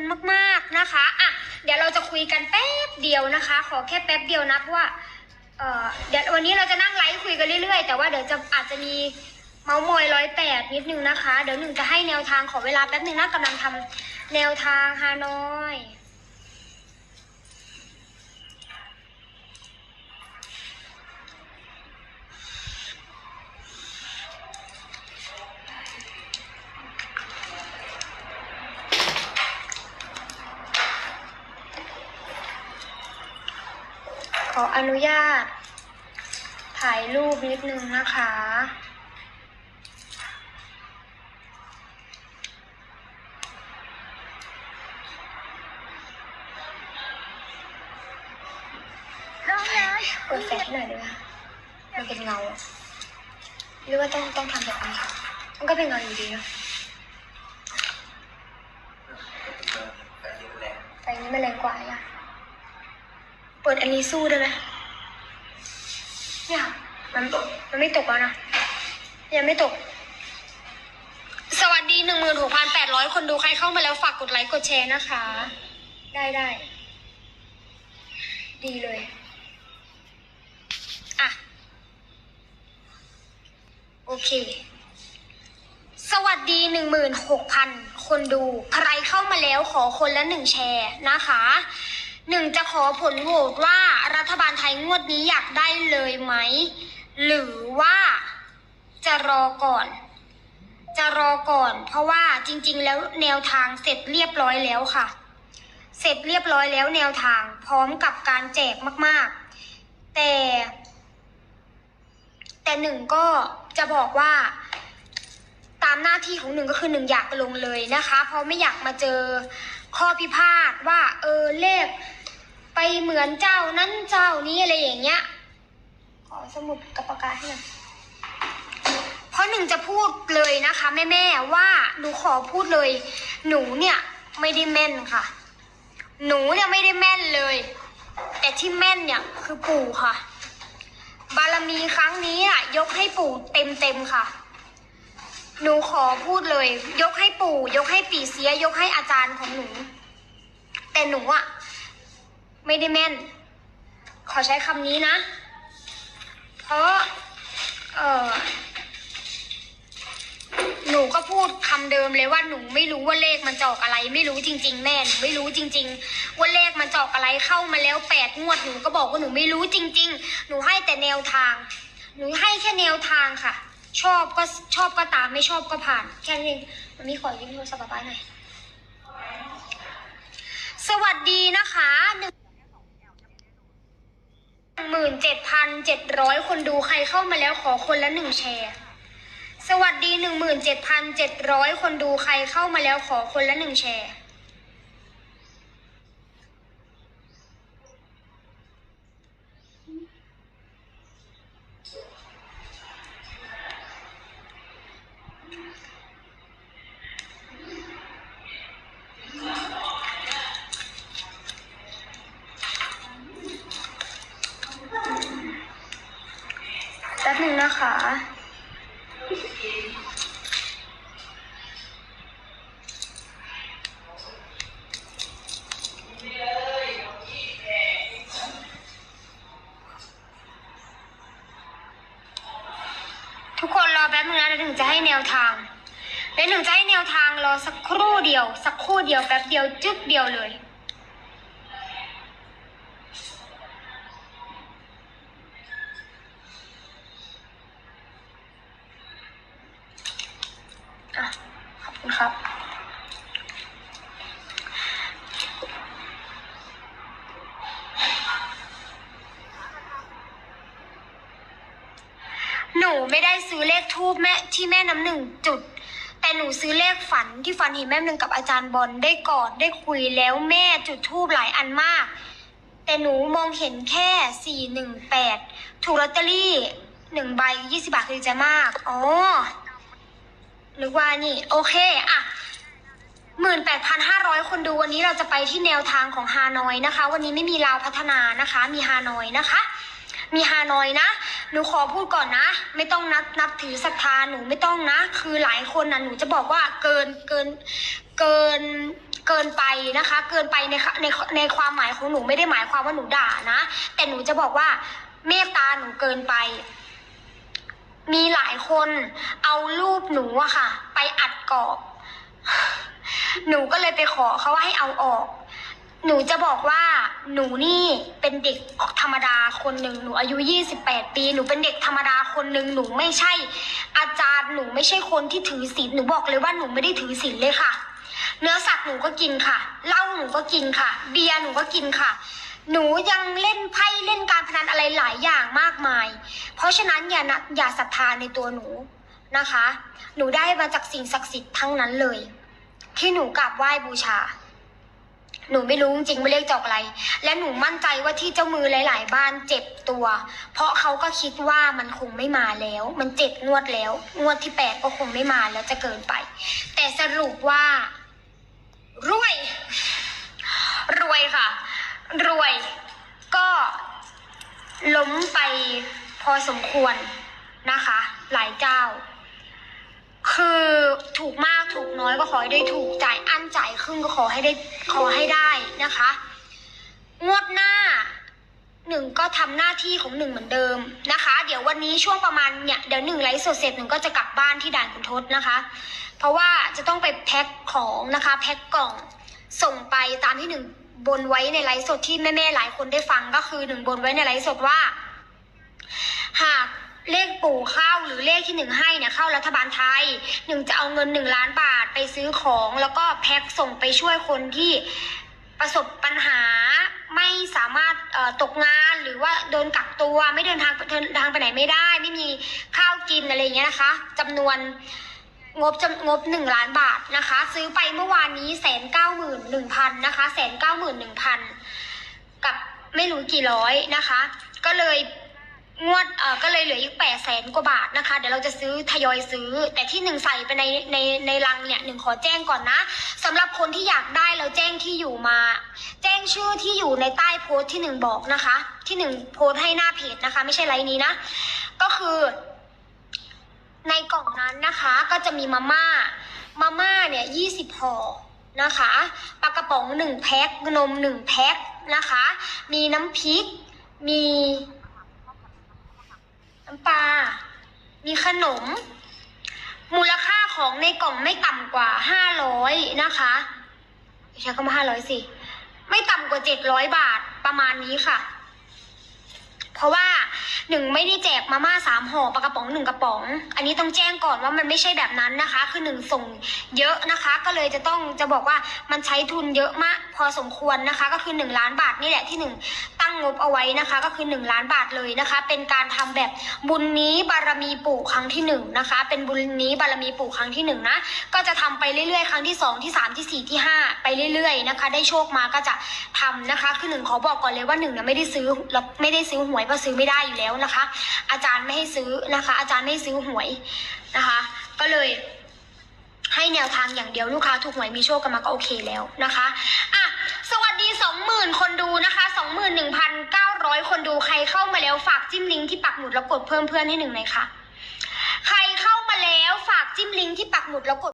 คุณมากๆนะคะอะเดี๋ยวเราจะคุยกันแป๊บเดียวนะคะ ขอแค่แป๊บเดียวนะเพราะว่าเอ่อเดี๋ยววันนี้เราจะนั่งไลฟ์คุยกันเรื่อยๆ แต่ว่าเดี๋ยวจะอาจจะมีเมาส์มอยร้อยแปดนิดนึงนะคะ เดี๋ยวหนึ่งจะให้แนวทางขอเวลาแป๊บหนึ่งนะกำลังทำแนวทางฮานอย ออนุญาต ถ่ายรูปนิดนึงนะคะน้องน้อยเปิดแฟลชหน่อยได้ไหมมันเป็นเงาอะหรือว่าต้องต้องทำแบบนี้ค่ะมันก็เป็นเงาอยู่ดีเนอะไฟนี้มันแรงกว่าอะเปิดอันนี้สู้ได้ไหมเนี่ยมันมันไม่ตกแล้วนะยังไม่ตก สวัสดีหนึ่งหมื่นหกพันแปดร้อยคนดูใครเข้ามาแล้วฝากกดไลค์กดแชร์นะคะ ได้ได้ ดีเลย อะ โอเค สวัสดีหนึ่งหมื่นหกพันคนดู ใครเข้ามาแล้วขอคนละหนึ่งแชร์นะคะ หนึ่งจะขอผลโหวตว่ารัฐบาลไทยงวดนี้อยากได้เลยไหม หรือว่าจะรอก่อน จะรอก่อน เพราะว่าจริง ๆ แล้วแนวทางเสร็จเรียบร้อยแล้วค่ะ เสร็จเรียบร้อยแล้วแนวทางพร้อมกับการแจกมาก ๆ แต่ แต่หนึ่งก็จะบอกว่าตามหน้าที่ของหนึ่งก็คือหนึ่งอยากลงเลยนะคะ เพราะไม่อยากมาเจอข้อพิพาทว่าเออเลข ไปเหมือนเจ้านั้นเจ้านี้อะไรอย่างเงี้ย ขอสมุดกับปากกาให้หน่อยเพราะหนึ่งจะพูดเลยนะคะ แม่ๆว่าหนูขอพูดเลย หนูเนี่ยไม่ได้แม่นค่ะ หนูเนี่ยไม่ได้แม่นเลย แต่ที่แม่นเนี่ยคือปู่ค่ะ บารมีครั้งนี้อะยกให้ปู่เต็มเต็มค่ะ หนูขอพูดเลย ยกให้ปู่ ยกให้ปีเสีย ยกให้อาจารย์ของหนู แต่หนูอะ ไม่ได้แม่น ขอใช้คำนี้นะ เพราะ เออหนูก็พูดคำเดิมเลยว่าหนูไม่รู้ว่าเลขมันจอกอะไร ไม่รู้จริง ๆ แม่หนูไม่รู้จริง ๆ ว่าเลขมันจอกอะไรเข้ามาแล้วแปดงวดหนูก็บอกว่าหนูไม่รู้จริง ๆ หนูให้แต่แนวทาง หนูให้แค่แนวทางค่ะ ชอบก็ชอบก็ตามไม่ชอบก็ผ่าน แค่นั้มันมีขอยืมโทรศัพท์ป๊าป๊าหน่อยสวัสดีนะคะ หนึ่งหมื่นเจ็ดพันเจ็ดร้อยคนดูใครเข้ามาแล้วขอคนละหนึ่งแชร์ สวัสดีหนึ่งหมื่นเจ็ดพันเจ็ดร้อยคนดูใครเข้ามาแล้วขอคนละหนึ่งแชร์ นะคะ ทุกคนรอแป๊บนึงนะเดี๋ยวหนึ่งจะให้แนวทางเดี๋ยวหนึ่งจะให้แนวทางรอสักครู่เดียว สักครู่เดียวแป๊บเดียวจึ๊กเดียวเลย อะ ขอบคุณครับ หนู ไม่ได้ซื้อเลขทูบแม่ที่แม่น้ำหนึ่งจุด แต่หนูซื้อเลขฝันที่ฝันเห็นแม่น้ำหนึ่งกับอาจารย์บอลได้กอดได้คุยแล้วแม่จุดทูบหลายอันมาก แต่หนูมองเห็นแค่สี่หนึ่งแปดถูกลอตเตอรี่หนึ่งใบยี่สิบาทคือใจมากอ๋อนึกว่านี่ โอเคอะหมื่นแปดพันห้าร้อยคนดูวันนี้เราจะไปที่แนวทางของฮานอยนะคะ วันนี้ไม่มีลาวพัฒนานะคะ มีฮานอยนะคะ มีฮานอยนะ หนูขอพูดก่อนนะ ไม่ต้องนับนับถือศรัทธาหนูไม่ต้องนะ คือหลายคนนะหนูจะบอกว่าเกินเกินเกินเกินไปนะคะ เกินไปในในในความหมายของหนูไม่ได้หมายความว่าหนูด่านะ แต่หนูจะบอกว่าเมตตาหนูเกินไป มีหลายคนเอารูปหนูอะค่ะ ไปอัดกรอบ หนูก็เลยไปขอเขาว่าให้เอาออก หนูจะบอกว่าหนูนี่เป็นเด็กธรรมดาคนหนึ่งหนูอายุ 28 ปี หนูเป็นเด็กธรรมดาคนหนึ่งหนูไม่ใช่ อาจารย์หนูไม่ใช่คนที่ถือศีลหนูบอกเลยว่าหนูไม่ได้ถือศีลเลยค่ะ เนื้อสัตว์หนูก็กินค่ะเหล้าหนูก็กินค่ะ เบียร์หนูก็กินค่ะ หนูยังเล่นไพ่เล่นการพนันอะไรหลายอย่างมากมาย เพราะฉะนั้นอย่านะอย่าศรัทธาในตัวหนูนะคะ หนูได้มาจากสิ่งศักดิ์สิทธิ์ทั้งนั้นเลย ที่หนูกราบไหว้บูชา หนูไม่รู้จริงๆไม่เรียกจอกอะไร และหนูมั่นใจว่าที่เจ้ามือหลาย ๆ บ้านเจ็บตัว เพราะเขาก็คิดว่ามันคงไม่มาแล้ว มันเจ็ดงวดแล้ว งวดที่แปดก็คงไม่มาแล้วจะเกินไป แต่สรุปว่ารวย รวยค่ะ รวยก็ล้มไปพอสมควรนะคะ หลายเจ้า คือถูกมากถูกน้อยก็ขอให้ได้ถูกจ่ายอันจ่ายครึ่งก็ขอให้ได้ขอให้ได้นะคะ งวดหน้าหนึ่งก็ทำหน้าที่ของหนึ่งเหมือนเดิมนะคะ เดี๋ยววันนี้ช่วงประมาณเนี่ยเดี๋ยวหนึ่งไลฟ์สดเสร็จหนึ่งก็จะกลับบ้านที่ด่านขุนทดนะคะ เพราะว่าจะต้องไปแพ็คของนะคะแพ็คกล่องส่งไปตามที่หนึ่งบนไว้ในไลฟ์สดที่แม่ๆหลายคนได้ฟังก็คือหนึ่งบนไว้ในไลฟ์สดว่า หาก เลขปู่เข้าหรือเลขที่หนึ่งให้เนี่ยเข้ารัฐบาลไทยหนึ่งจะเอาเงินหนึ่งล้านบาทไปซื้อของ แล้วก็แพ็คส่งไปช่วยคนที่ประสบปัญหาไม่สามารถตกงานหรือว่าโดนกักตัวไม่เดินทางเดินทางไปไหนไม่ได้ ไม่มีข้าวกินอะไรอย่างเงี้ยนะคะจำนวนงบจำงบหนึ่งล้านบาทนะคะ ซื้อไปเมื่อวานนี้แสนเก้าหมื่นหนึ่งพันนะคะแสนเก้าหมื่นหนึ่งพันกับไม่รู้กี่ร้อยนะคะ ก็เลย งวดเอ่อก็เลยเหลืออีกแปดแสนกว่าบาทนะคะ เดี๋ยวเราจะซื้อทยอยซื้อ แต่ที่หนึ่งใส่ไปในในในรังเนี่ยหนึ่งขอแจ้งก่อนนะสำหรับคนที่อยากได้เราแจ้งที่อยู่มา แจ้งชื่อที่อยู่ในใต้โพสต์ที่หนึ่งบอกนะคะ ที่หนึ่งโพสต์ให้หน้าเพจนะคะ ไม่ใช่ไลน์นี้นะ ก็คือ ในกล่องนั้นนะคะก็จะมีมาม่ามาม่าเนี่ยยี่สิบห่อนะคะปลากระป๋องหนึ่งแพ็คนมหนึ่งแพ็คนะคะ มีน้ำพริกมีน้ำปลา มีขนม มูลค่าของในกล่องไม่ต่ำกว่าห้าร้อยนะคะใช้คำว่าห้าร้อยสิ ไม่ต่ำกว่าเจ็ดร้อยบาทประมาณนี้ค่ะ เพราะว่าหนึ่งไม่ได้แจกมาม่าสามห่อปลากระป๋องหนึ่งกระป๋อง อันนี้ต้องแจ้งก่อนว่ามันไม่ใช่แบบนั้นนะคะ คือหนึ่งส่งเยอะนะคะ ก็เลยจะต้องจะบอกว่ามันใช้ทุนเยอะมากพอสมควรนะคะ ก็คือหนึ่งล้านบาทนี่แหละที่หนึ่งตั้งงบเอาไว้นะคะ ก็คือหนึ่งล้านบาทเลยนะคะ เป็นการทำแบบบุญนี้บารมีปู่ครั้งที่หนึ่งนะคะ เป็นบุญนี้บารมีปู่ครั้งที่หนึ่งนะก็จะทำไปเรื่อยๆ ครั้งที่สองที่สามที่สี่ที่ห้าไปเรื่อยๆนะคะ ได้โชคมาก็จะทำนะคะ คือหนึ่งขอบอกก่อนเลยว่าหนึ่งเนี่ยไม่ได้ซื้อเราไม่ได้ซื้อหวยเพราซื้อไม่ได้อยู่แล้วนะคะ อาจารย์ไม่ให้ซื้อนะคะ อาจารย์ไม่ให้ซื้อหวยนะคะ ก็เลยให้แนวทางอย่างเดียวลูกค้าถูกหวยมีโชคกันมาก็โอเคแล้วนะคะอะสวัสดีสองหมื่นคนดูนะคะสองหมื่นหนึ่งพันเก้าร้อยคนดูใครเข้ามาแล้วฝากจิ้มลิงก์ที่ปักหมุดแล้วกดเพิ่มเพื่อนให้หนึ่งหน่อยค่ะ ใครเข้ามาแล้วฝากจิ้มลิงก์ที่ปักหมุดแล้วกด